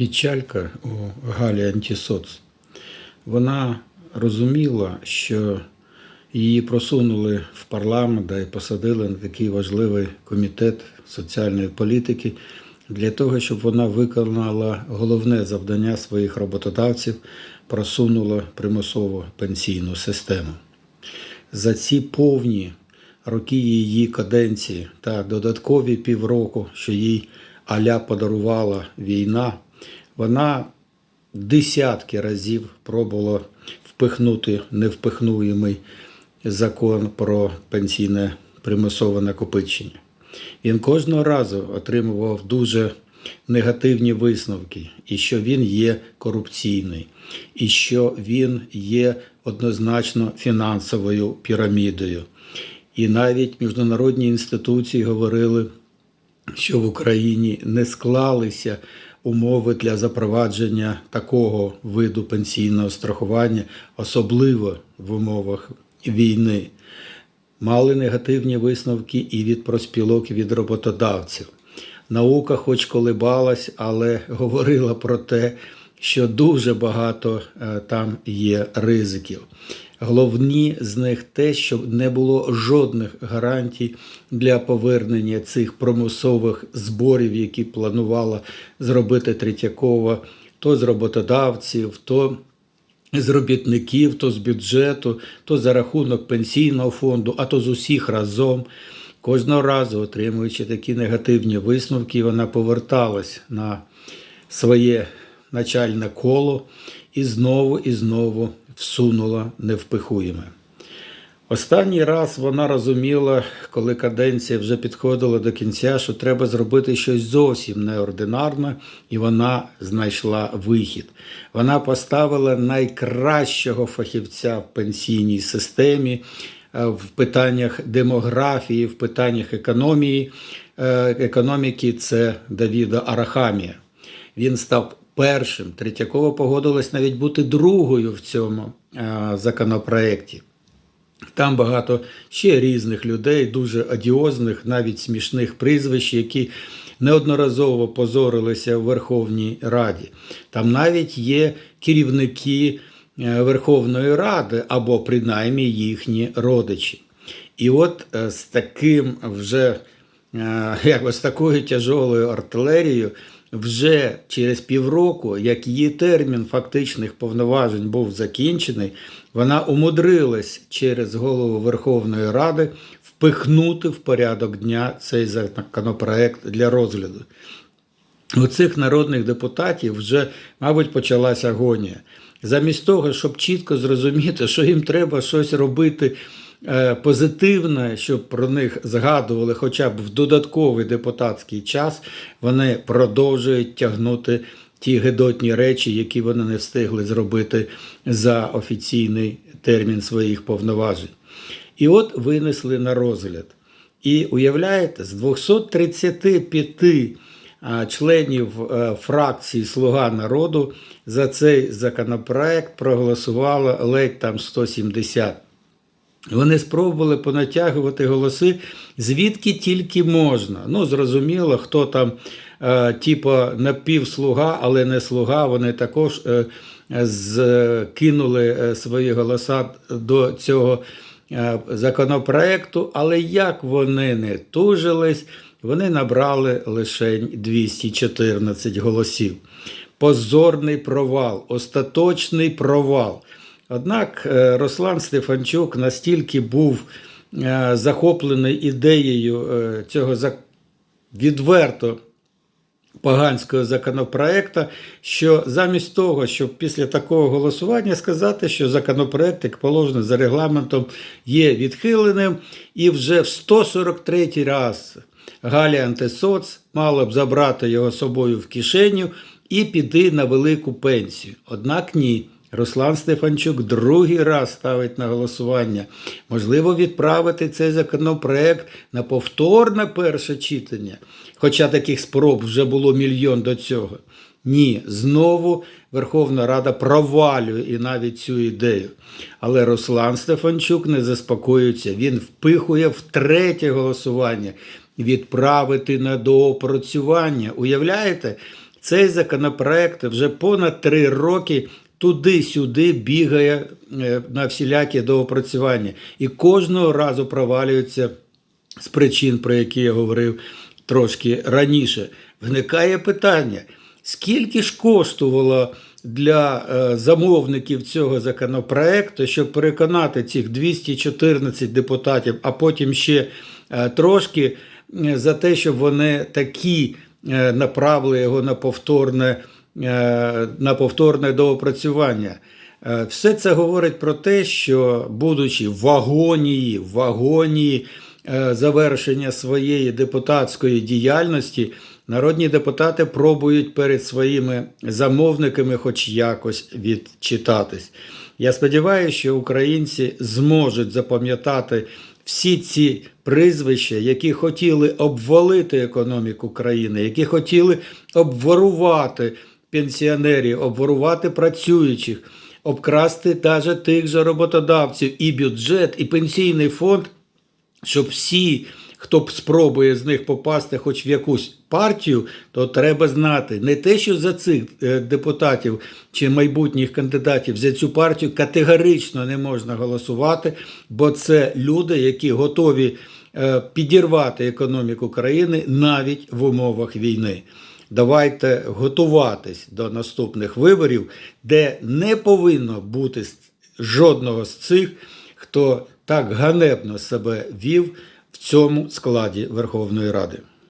печалька у Галі Антісоц. Вона розуміла, що її просунули в парламент і посадили на такий важливий комітет соціальної політики для того, щоб вона виконала головне завдання своїх роботодавців, просунула примусову пенсійну систему. За ці повні роки її каденції та додаткові півроку, що їй аля подарувала війна, вона десятки разів пробувала впихнути невпихнуємий закон про пенсійне примусове накопичення. Він кожного разу отримував дуже негативні висновки, і що він є корупційний, і що він є однозначно фінансовою пірамідою. І навіть міжнародні інституції говорили, що в Україні не склалися умови для запровадження такого виду пенсійного страхування, особливо в умовах війни. Мали негативні висновки і від проспілок, і від роботодавців. Наука, хоч колебалась, але говорила про те, що дуже багато е, там є ризиків. Головні з них те, що не було жодних гарантій для повернення цих промислових зборів, які планувала зробити Третьякова, то з роботодавців, то з робітників, то з бюджету, то за рахунок пенсійного фонду, а то з усіх разом. Кожного разу, отримуючи такі негативні висновки, вона поверталась на своє начальне коло і знову і знову всунула невпихуєме. Останній раз вона розуміла, коли каденція вже підходила до кінця, що треба зробити щось зовсім неординарне, і вона знайшла вихід. Вона поставила найкращого фахівця в пенсійній системі е, в питаннях демографії, в питаннях економії. Е, Економіки це Давіда Арахамія. Він став першим. Третьякова погодилась навіть бути другою в цьому е, законопроекті. Там багато ще різних людей, дуже одіозних, навіть смішних прізвищ, які неодноразово позорилися в Верховній Раді. Там навіть є керівники е, Верховної Ради або принаймні їхні родичі. І от е, з таким вже е, якось такою тяжолою артилерією. Вже через півроку, як її термін фактичних повноважень був закінчений, вона умудрилась через голову Верховної Ради впихнути в порядок дня цей законопроект для розгляду. У цих народних депутатів вже, мабуть, почалася агонія. Замість того, щоб чітко зрозуміти, що їм треба щось робити позитивне, щоб про них згадували хоча б в додатковий депутатський час, вони продовжують тягнути ті гидотні речі, які вони не встигли зробити за офіційний термін своїх повноважень. І от винесли на розгляд. І уявляєте, з 235 а, членів е, фракції Слуга народу за цей законопроект проголосувало ледь там 170. Вони спробували понатягувати голоси звідки тільки можна. Ну, зрозуміло, хто там, е, типу, напівслуга, але не слуга, вони також е, скинули е, свої голоса до цього е, законопроекту. Але як вони не тужились, вони набрали лише 214 голосів. Позорний провал, остаточний провал. Однак е, Руслан Стефанчук настільки був е, захоплений ідеєю е, цього відверто поганського законопроекту, що замість того, щоб після такого голосування сказати, що законопроект, як положено за регламентом, є відхиленим, і вже в 143 раз Галя Антисоц мала б забрати його собою в кишеню і піти на велику пенсію. Однак ні. Руслан Стефанчук другий раз ставить на голосування. Можливо, відправити цей законопроект на повторне перше читання, хоча таких спроб вже було мільйон до цього. Ні, знову Верховна Рада провалює і навіть цю ідею. Але Руслан Стефанчук не заспокоюється. Він впихує в третє голосування відправити на доопрацювання. Уявляєте? Цей законопроект вже понад три роки туди-сюди бігає е, на всілякі доопрацювання і кожного разу провалюється з причин, про які я говорив трошки раніше. Виникає питання, скільки ж коштувало для е, замовників цього законопроекту, щоб переконати цих 214 депутатів, а потім ще е, трошки за те, щоб вони такі направили його на повторне, на повторне доопрацювання. Е, Все це говорить про те, що, будучи в агонії, в агонії е, завершення своєї депутатської діяльності, народні депутати пробують перед своїми замовниками хоч якось відчитатись. Я сподіваюся, що українці зможуть запам'ятати всі ці прізвища, які хотіли обвалити економіку країни, які хотіли обворувати пенсіонерів, обворувати працюючих, обкрасти навіть тих же роботодавців і бюджет, і пенсійний фонд, щоб всі, хто б спробує з них попасти хоч в якусь партію, то треба знати не те, що за цих е, депутатів чи майбутніх кандидатів за цю партію категорично не можна голосувати, бо це люди, які готові е, підірвати економіку країни навіть в умовах війни. Давайте готуватись до наступних виборів, де не повинно бути жодного з цих, хто так ганебно себе вів в цьому складі Верховної Ради.